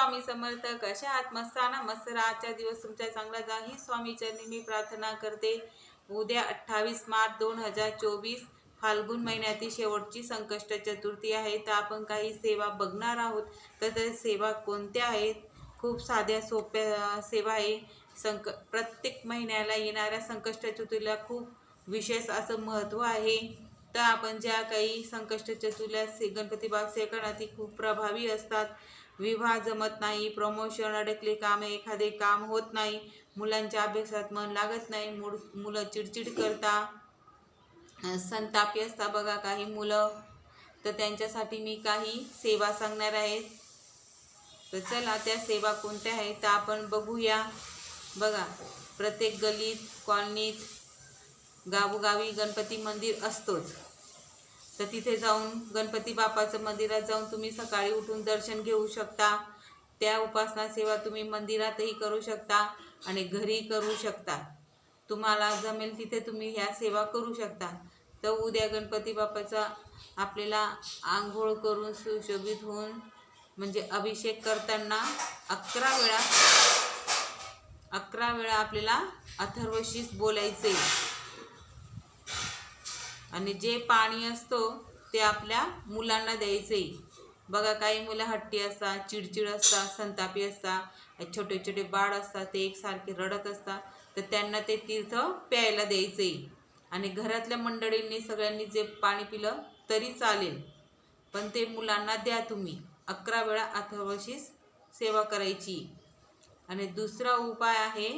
स्वामी समर्थ कशा आहात मस्ताना मस्त आजचा दिवस तुमच्या चांगला जा ही स्वामी मी प्रार्थना करते. उद्या अठ्ठावीस मार्च दोन हजार चोवीस फाल्गुन महिन्यातील शेवटची संकष्ट चतुर्थी आहे. तर आपण काही सेवा बघणार आहोत. तर त्या सेवा कोणत्या आहेत? खूप साध्या सोप्या सेवा आहे. संक प्रत्येक महिन्याला येणाऱ्या संकष्ट चतुर्थीला खूप विशेष असं महत्त्व आहे. तर आपण ज्या काही संकष्ट चतुर्थीला से गणपती बाग सेकरणात ती खूप प्रभावी असतात. विवाह जमत नाही प्रमोशन अडकले कामे एखादे काम होत नाही. मुलांच्या अभ्यासात मन लागत नाही. मूड मुलं चिडचिड करता. संतापी असता बघा काही मुलं. तर त्यांच्यासाठी मी काही सेवा सांगणार आहेत तर चला त्या सेवा कोणत्या आहेत तर आपण बघूया. बघा प्रत्येक गलीत कॉलनीत गावोगावी गणपती मंदिर असतोच. तर तिथे जाऊन गणपती बापाचं मंदिरात जाऊन तुम्ही सकाळी उठून दर्शन घेऊ शकता. त्या उपासना सेवा तुम्ही मंदिरातही करू शकता आणि घरी करू शकता. तुम्हाला जमेल तिथे तुम्ही ह्या सेवा करू शकता. तर उद्या गणपती बापाचा आपल्याला आंघोळ करून सुशोभित होऊन म्हणजे अभिषेक करताना अकरा वेळा अकरा वेळा आपल्याला अथर्वशीच बोलायचे आणि जे पाणी असतो ते आपल्या मुलांना द्यायचंही बघा काही मुलं हट्टी असतात चिडचिड असतात संतापी असतात छोटे छोटे बाळ असतात ते एकसारखे रडत असतात तर त्यांना ते तीर्थ प्यायला द्यायचे. आणि घरातल्या मंडळींनी सगळ्यांनी जे पाणी पिलं तरी चालेल. पण ते मुलांना द्या तुम्ही. अकरा वेळा अथर्वशीच सेवा करायची. आणि दुसरा उपाय आहे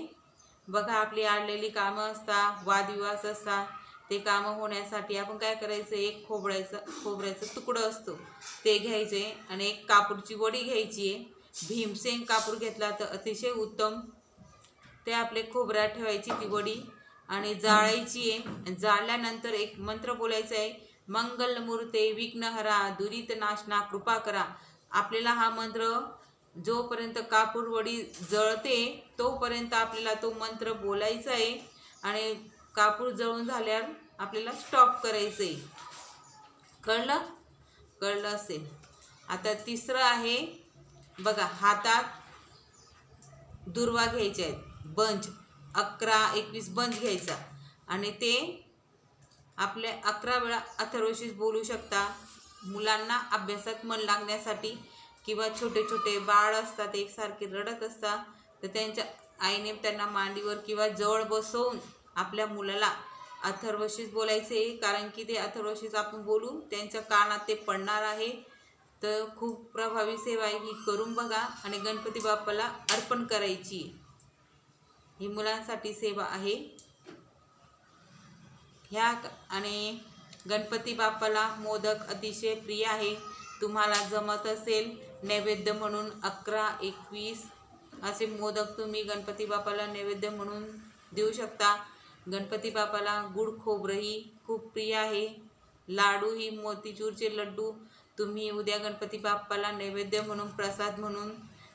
बघा आपली आडलेली कामं असतात वादविवाद असतात ते कामं होण्यासाठी आपण काय करायचं? एक खोबऱ्याचं खोबऱ्याचं तुकडं असतो. ते घ्यायचे आणि एक कापूरची वडी घ्यायची आहे. भीमसेन कापूर घेतला तर अतिशय उत्तम. ते आपले खोबऱ्यात ठेवायची ती वडी आणि जाळायची आहे. जाळल्यानंतर एक मंत्र बोलायचा आहे. मंगलमूर्ते विघ्नहरा दुरित नाशना कृपा करा. आपल्याला हा मंत्र जोपर्यंत कापूर वडी जळते तोपर्यंत आपल्याला तो मंत्र बोलायचा आहे. आणि कापूर जळून झाल्यावर आपल्याला स्टॉप करायचं आहे कळलं? कळलं असेल. आता तिसरं आहे बघा हातात दुर्वा घ्यायचे आहेत. बंच अकरा एकवीस बंच घ्यायचा. आणि ते आपल्या अकरा वेळा अथर्वशीच बोलू शकता. मुलांना अभ्यासात मन लागण्यासाठी किंवा छोटे छोटे बाळ असतात एकसारखे रडत असतात तर त्यांच्या आईने त्यांना मांडीवर किंवा जवळ बसवून आपल्या मुलाला अथर्वशीच बोलायचे कारण की ते अथर्वशीच आपण बोलू. त्यांच्या कानात ते पडणार आहे. तर खूप प्रभावी सेवा आहे ही. करून बघा आणि गणपती बाप्पाला अर्पण करायची. ही मुलांसाठी सेवा आहे. ह्या आणि गणपती बाप्पाला मोदक अतिशय प्रिय आहे. तुम्हाला जमत असेल नैवेद्य म्हणून अकरा एकवीस असे मोदक तुम्ही गणपती बाप्पाला नैवेद्य म्हणून देऊ शकता. गणपती बापाला गुड खोबरंही खूप प्रिय आहे. लाडू ही मोतीचूरचे लड्डू तुम्ही उद्या गणपती बाप्पाला नैवेद्य म्हणून प्रसाद म्हणून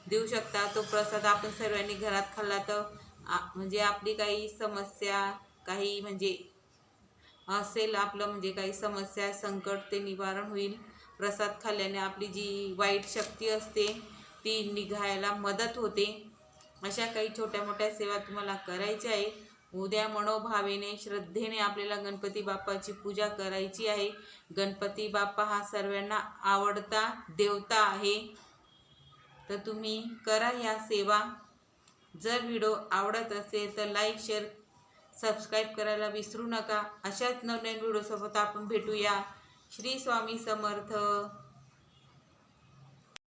देऊ शकता. तो प्रसाद आपण सर्वांनी घरात खाल्ला तर आ- म्हणजे आपली काही समस्या काही म्हणजे असेल आपलं म्हणजे काही समस्या संकट ते निवारण होईल. प्रसाद खाल्ल्याने आपली जी वाईट शक्ती असते ती निघायला मदत होते. अशा काही छोट्या मोठ्या सेवा तुम्हाला करायच्या आहे उद्या मनोभावेने श्रद्धेने आपल्याला गणपती बाप्पाची पूजा करायची आहे. गणपती बाप्पा हा सर्वांना आवडता देवता आहे. तर तुम्ही करा या सेवा. जर व्हिडिओ आवडत असेल तर लाईक शेअर सबस्क्राईब करायला विसरू नका. अशाच नवनवीन व्हिडिओसोबत आपण भेटूया. श्री स्वामी समर्थ.